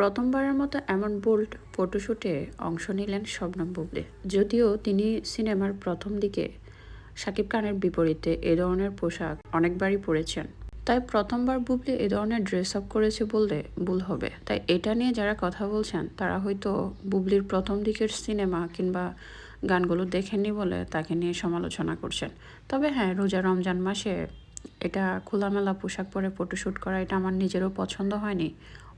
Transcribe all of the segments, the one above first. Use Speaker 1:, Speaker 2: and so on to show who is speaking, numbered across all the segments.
Speaker 1: প্রথমবারের মতো এমন বোল্ড ফটোশ্যুটে অংশ নিলেন শবনম বুবলি। যদিও তিনি সিনেমার প্রথম দিকে শাকিব খানের বিপরীতে এ ধরনের পোশাক অনেকবারই পরেছেন। তাই প্রথমবার বুবলি এ ধরনের ড্রেস আপ করেছে বললে ভুল হবে। তাই এটা নিয়ে যারা কথা বলছেন, তারা হয়তো বুবলির প্রথম দিকের সিনেমা কিংবা গানগুলো দেখেননি বলে তাকে নিয়ে সমালোচনা করছেন। তবে হ্যাঁ রোজা রমজান মাসে এটা খোলামেলা পোশাক পরে ফটোশ্যুট করা এটা আমার নিজেরও পছন্দ হয়নি।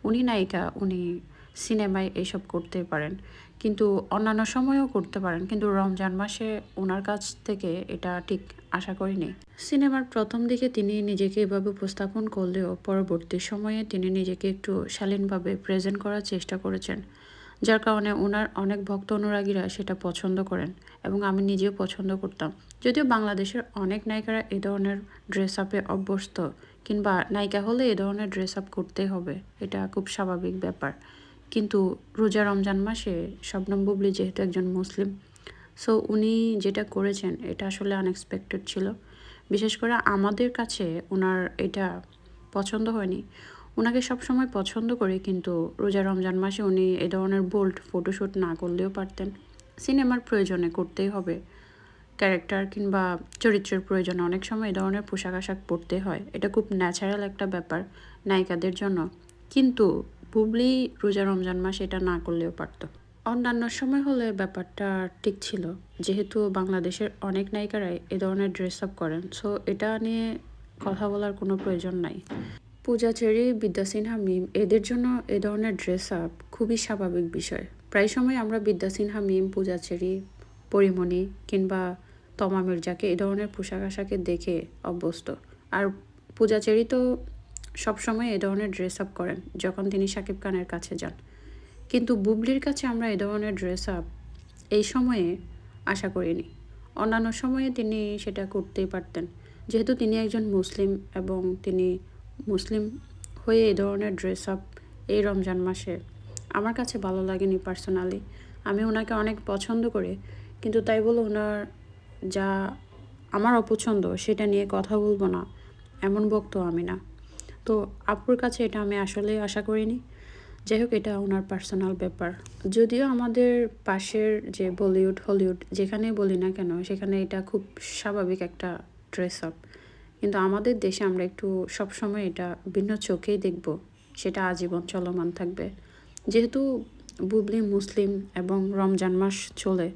Speaker 1: উনি নায়িকা উনি সিনেমায় এইসব করতে পারেন। কিন্তু অন্যান্য সময়েও করতে পারেন। কিন্তু রমজান মাসে ওনার কাছ থেকে এটা ঠিক আশা করিনি সিনেমার প্রথম দিকে তিনি নিজেকে এভাবে উপস্থাপন করলেও পরবর্তী সময়ে তিনি নিজেকে একটু শালীনভাবে প্রেজেন্ট করার চেষ্টা করেছেন। যার কারণে ওনার অনেক ভক্ত অনুরাগীরা সেটা পছন্দ করেন এবং আমি নিজেও পছন্দ করতাম। যদিও বাংলাদেশের অনেক নায়িকারা এ ধরনের ড্রেস আপে অভ্যস্ত কিংবা নায়িকা হলে এ ধরনের ড্রেস আপ করতে হবে, এটা খুব স্বাভাবিক ব্যাপার। কিন্তু রোজা রমজান মাসে শবনম বুবলি যেহেতু একজন মুসলিম সো উনি যেটা করেছেন, এটা আসলে আনএক্সপেক্টেড ছিল। বিশেষ করে আমাদের কাছে ওনার এটা পছন্দ হয়নি। ওনাকে সবসময় পছন্দ করি, কিন্তু রোজা রমজান মাসে উনি এ ধরনের বোল্ড ফটোশ্যুট না করলেও পারতেন। সিনেমার প্রয়োজনে করতেই হবে। ক্যারেক্টার কিংবা চরিত্রের প্রয়োজনে অনেক সময় এই ধরনের পোশাক আশাক পরতে হয়। এটা খুব ন্যাচারাল একটা ব্যাপার নায়িকাদের জন্য। কিন্তু বুবলি রোজা রমজান মাস এটা না করলেও পারতো। অন্যান্য সময় হলে ব্যাপারটা ঠিক ছিল। যেহেতু বাংলাদেশের অনেক নায়িকারাই এ ধরনের ড্রেস আপ করেন সো এটা নিয়ে কথা বলার কোনো প্রয়োজন নাই। পূজা চেরি, বিদ্যা সিনহা, মিম, এদের জন্য এ ধরনের ড্রেস আপ খুবই স্বাভাবিক বিষয়। প্রায় সময় আমরা বিদ্যা সিনহা, মিম, পূজা চেরি, পরিমণি কিংবা তমা মির্জাকে এই ধরনের পোশাক আশাকে দেখে অভ্যস্ত। আর পূজা চেরি তো সবসময় এ ধরনের ড্রেস আপ করেন যখন তিনি শাকিব খানের কাছে যান। কিন্তু বুবলির কাছে আমরা এ ধরনের ড্রেস আপ এই সময়ে আশা করিনি। অন্যান্য সময়ে তিনি সেটা করতেই পারতেন। যেহেতু তিনি একজন মুসলিম এবং তিনি মুসলিম হয়ে এই ধরনের ড্রেস আপ এই রমজান মাসে আমার কাছে ভালো লাগেনি পার্সোনালি আমি ওনাকে অনেক পছন্দ করি, কিন্তু তাই বলে ওনার যা আমার অপছন্দ, সেটা নিয়ে কথা বলব না। এমন বক্ত আমি না। তো আপুর কাছে এটা আমি আসলে আশা করিনি। যাই হোক, এটা ওনার পার্সোনাল ব্যাপার। যদিও আমাদের পাশের যে বলিউড, হলিউড যেখানে বলি না কেন, সেখানে এটা খুব স্বাভাবিক একটা ড্রেস আপ কিন্তু আমাদের দেশে আমরা একটু সবসময় এটা ভিন্ন চোখেই দেখব। সেটা আজীবন চলমান থাকবে। যেহেতু বুবলি মুসলিম এবং রমজান মাস চলে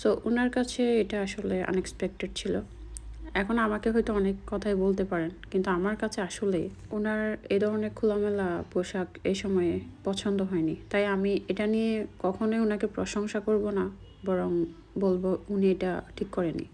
Speaker 1: সো ওনার কাছে এটা আসলে আনএক্সপেক্টেড ছিল। এখন আমাকে হয়তো অনেক কথাই বলতে পারেন, কিন্তু আমার কাছে আসলে ওনার এ ধরনের খোলামেলা পোশাক এই সময়ে পছন্দ হয়নি। তাই আমি এটা নিয়ে কখনোই ওনাকে প্রশংসা করব না, বরং বলব উনি এটা ঠিক করেনি